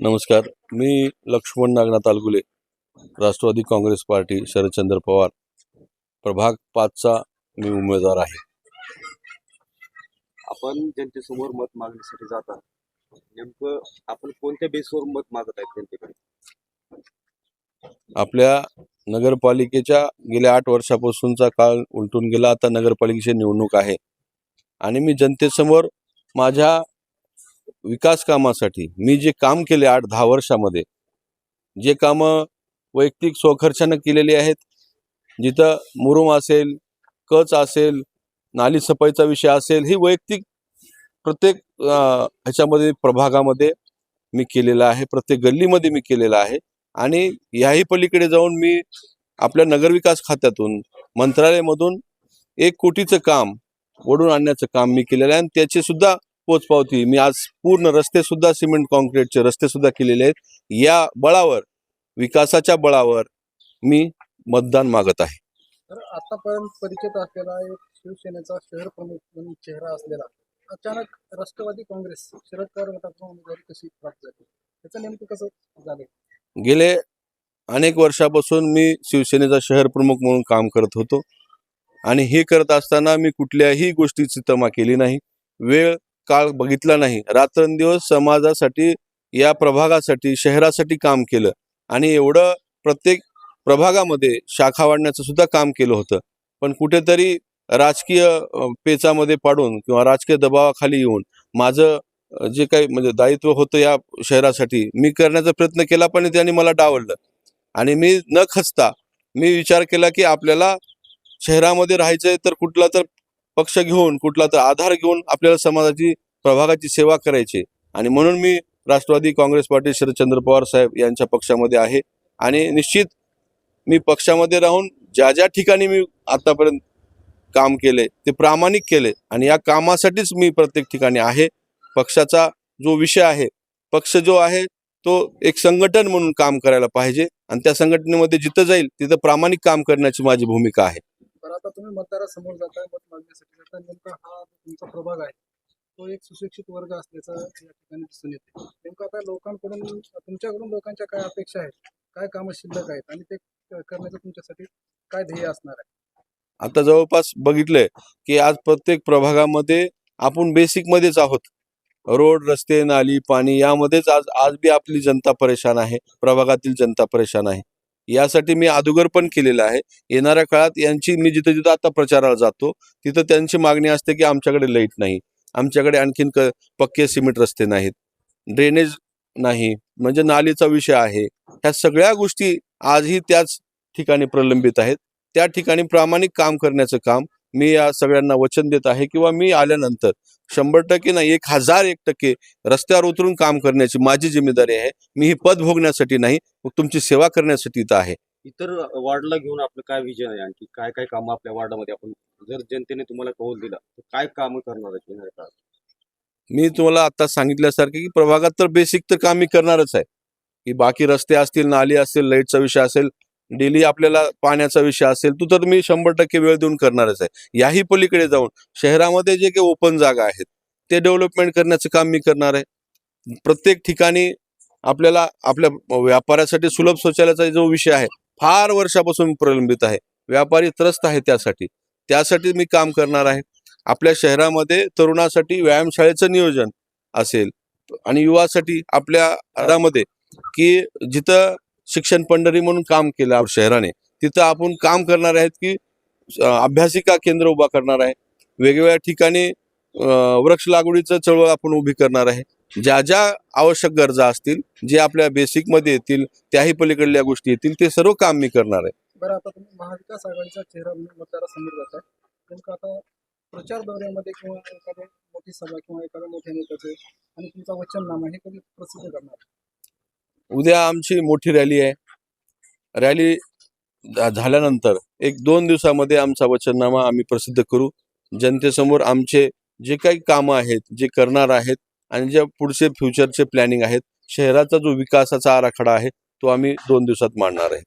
नमस्कार. मी Laxman Nagnath Algule Rashtrawadi Congress party Sharadchandra Pawar. प्रभाग पाचचा मी उमेदवार आहे. आपण जनतेसमोर मत मागण्यासाठी जाता नेमकं आपण कोणत्या बेसवर मत मागत आहेत जनतेकडे? आपल्या नगरपालिकेच्या गेल्या आठ वर्षापासूनचा काळ उलटून गेला. आता नगरपालिकेची निवडणूक आहे. आणि मी जनतेसमोर माझ्या विकास कामासाठी. मी जे काम केले आठ दहा वर्षामध्ये जे कामं वैयक्तिक स्वखर्चानं केलेली आहेत जिथं मुरुम असेल कच असेल नाली सफाईचा विषय असेल ही वैयक्तिक प्रत्येक ह्याच्यामध्ये प्रभागामध्ये मी केलेला आहे प्रत्येक गल्लीमध्ये मी केलेला आहे. आणि याही पलीकडे जाऊन मी आपल्या नगरविकास खात्यातून मंत्रालयामधून एक कोटीचं काम ओढून आणण्याचं काम मी केलेलं आहे. आणि त्याचे सुद्धा पोचपावती. मी आज पूर्ण रस्ते सुद्धा सिमेंट कॉन्क्रीटचे रस्ते सुद्धा केलेले आहेत. या बळावर विकासाच्या बळावर मी मतदान मागत आहे. तर आतापर्यंत परिचित असलेला एक शिवसेनेचा शहर प्रमुख म्हणून चेहरा असलेला अचानक राष्ट्रवादी काँग्रेस शरद पवार गटाकडून उमेदवारी कशी प्राप्त झाली? त्याचं नेमकं कसं झालं? गेले अनेक वर्षापासून मी शिवसेनेचा शहर प्रमुख म्हणून काम करत होतो. आणि हे करत असताना मी कुठल्याही गोष्टीची तमा केली नाही. वेळ काळ बघितला नाही. रात्रंदिवस समाजासाठी या प्रभागासाठी शहरासाठी काम केलं. आणि एवढं प्रत्येक प्रभागामध्ये शाखा वाढण्याचं सुद्धा काम केलं होतं. पण कुठेतरी राजकीय पेचामध्ये पाडून किंवा राजकीय दबावाखाली येऊन माझं जे काही म्हणजे दायित्व होतं या शहरासाठी मी करण्याचा प्रयत्न केला पण त्यांनी मला डावललं. आणि मी न खचता मी विचार केला की आपल्याला शहरामध्ये राहायचंय तर कुठला तर पक्ष घेऊन कुठला तर आधार घेऊन आपल्याला समाजाची प्रभागाची सेवा करायची. आणि म्हणून मी राष्ट्रवादी काँग्रेस पार्टी शरदचंद्र पवार साहेब यांच्या पक्षामध्ये आहे. आणि निश्चित मी पक्षामध्ये राहून ज्या ज्या ठिकाणी मी आतापर्यंत काम केले ते प्रामाणिक केले. आणि या कामासाठीच मी प्रत्येक ठिकाणी आहे. पक्षाचा जो विषय आहे पक्ष जो आहे तो एक संघटन म्हणून काम करायला पाहिजे. आणि त्या संघटनेमध्ये जिथं जाईल तिथं प्रामाणिक काम करण्याची माझी भूमिका आहे. तुम्ही मतदारासमोर जाताय मत मागण्यासाठी जाता नेमका हा तुमचा प्रभाग आहे. तो एक सुशिक्षित वर्ग असल्याचं या ठिकाणी दिसून येते. नेमकं आता लोकांकडून तुमच्याकडून लोकांच्या काय अपेक्षा आहेत? काय कामं शिल्लक आहेत? आणि ते करण्याचं तुमच्यासाठी काय ध्येय असणार आहे? आता जवळपास बघितलंय की आज प्रत्येक प्रभागामध्ये आपण बेसिक मध्येच आहोत. रोड रस्ते नाली पाणी यामध्येच आज आज बी आपली जनता परेशान आहे. प्रभागातील जनता परेशान आहे. यासाठी मी अदुगर पण केलेलं आहे. येणाऱ्या काळात यांची मी जिथं जिथं आता प्रचाराला जातो तिथं त्यांची मागणी असते की आमच्याकडे लाइट नाही. आमच्याकडे आणखीन क पक्के सिमेंट रस्ते नाहीत. ड्रेनेज नाही. म्हणजे नालीचा विषय आहे. ह्या सगळ्या गोष्टी आजही त्याच ठिकाणी प्रलंबित आहेत. त्या ठिकाणी प्रामाणिक काम करण्याचं काम मी या सगळ्यांना वचन देत आहे किंवा मी आल्यानंतर शंभर टक्के नाही एक हजार एक टक्के रस्त्यावर उतरून काम करण्याची माझी जिम्मेदारी आहे. मी ही पद भोगण्यासाठी नाही मग तुमची सेवा करण्यासाठी इथं आहे. इतर वार्डला घेऊन आपलं काय विजन आहे आणखी? काय काय कामं आपल्या वार्डामध्ये? आपण जर जनतेने तुम्हाला कौल दिला तर काय कामं करणार काळात? मी तुम्हाला आता सांगितल्यासारखे की प्रभागात तर बेसिक तर काम मी करणारच आहे. की बाकी रस्ते असतील नाली असतील लाईटचा विषय असेल डेली आपल्याला पाण्याचा विषय असेल तो तर मी शंभर टक्के वेळ देऊन करणारच आहे. याही पलीकडे जाऊन शहरामध्ये जे काही ओपन जागा आहेत ते डेव्हलपमेंट करण्याचं काम मी करणार आहे. प्रत्येक ठिकाणी आपल्याला आपल्या व्यापाऱ्यासाठी सुलभ शौचालयाचा जो विषय आहे फार वर्षापासून प्रलंबित आहे. व्यापारी त्रस्त आहे त्यासाठी. त्यासाठी मी काम करणार आहे. आपल्या शहरामध्ये तरुणासाठी व्यायामशाळेचं नियोजन असेल. आणि युवासाठी आपल्या घरामध्ये की जिथं शिक्षण पंढरी म्हणून काम केलं शहराने. तिथं आपण काम करणार आहेत की अभ्यासिका केंद्र उभा करणार आहे. वेगवेगळ्या ठिकाणी वृक्ष लागवडीचं चळवळ आपण उभी करणार आहे. ज्या ज्या आवश्यक गरजा असतील जे आपल्या बेसिकमध्ये येतील त्याही पलीकडल्या गोष्टी येतील ते सर्व काम मी करणार आहे. बरं आता तुम्ही महाविकास आघाडीचा चेहरा म्हणून मतदारासमोर जाताय नेमकं आता प्रचार दौऱ्यामध्ये किंवा एखाद्या मोठी सभा किंवा एखाद्या मोठ्या नेत्याचे आणि तुमचा वचननामा हे कधी प्रसिद्ध करणार? उद्या आमची मोठी रॅली आहे. रॅली झाल्यानंतर एक दोन दिवसामध्ये आमचा वचननामा आम्ही प्रसिद्ध करू. जनतेसमोर आमचे जे काही कामं आहेत जे करणार आहेत आणि जे पुढचे फ्युचरचे प्लॅनिंग आहेत शहराचा जो विकासाचा आराखडा आहे तो आम्ही दोन दिवसात मांडणार आहे